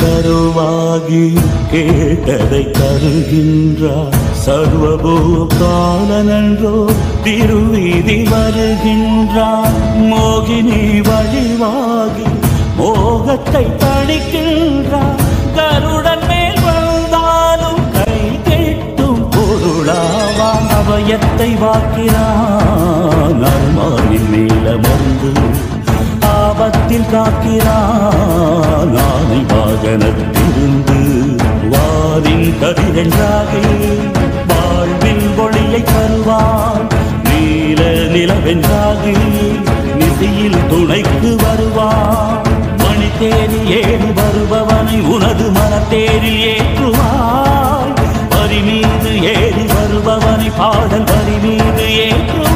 தருவாகி கேட்டதை தருகின்றார் சர்வபூகாலனன்றோ திருவீதி வருகின்றார் மோகினி வழிவாகி மோகத்தை தணிக்கின்றார் கருடன் மேல் வந்தாலும் கை கெட்டும் பொருளாவான் அவயத்தை வாக்கிறான் அருமானின் நீளமர்ந்து ஆபத்தில் காக்கிறான். வாகனத்திலிருந்து வாரின் கதிரென்றாகி வாழ்வின் ஒளியை தருவான். நீல நிலவென்றாகி நிதியில் துணைக்கு வருவான். மணி தேடி ஏறி வருபவனை உனது மனத்தேரில் ஏற்றுவான் வரி மீது ஏறி வருபவனை பாடல் வரி மீது ஏற்றுவாய்.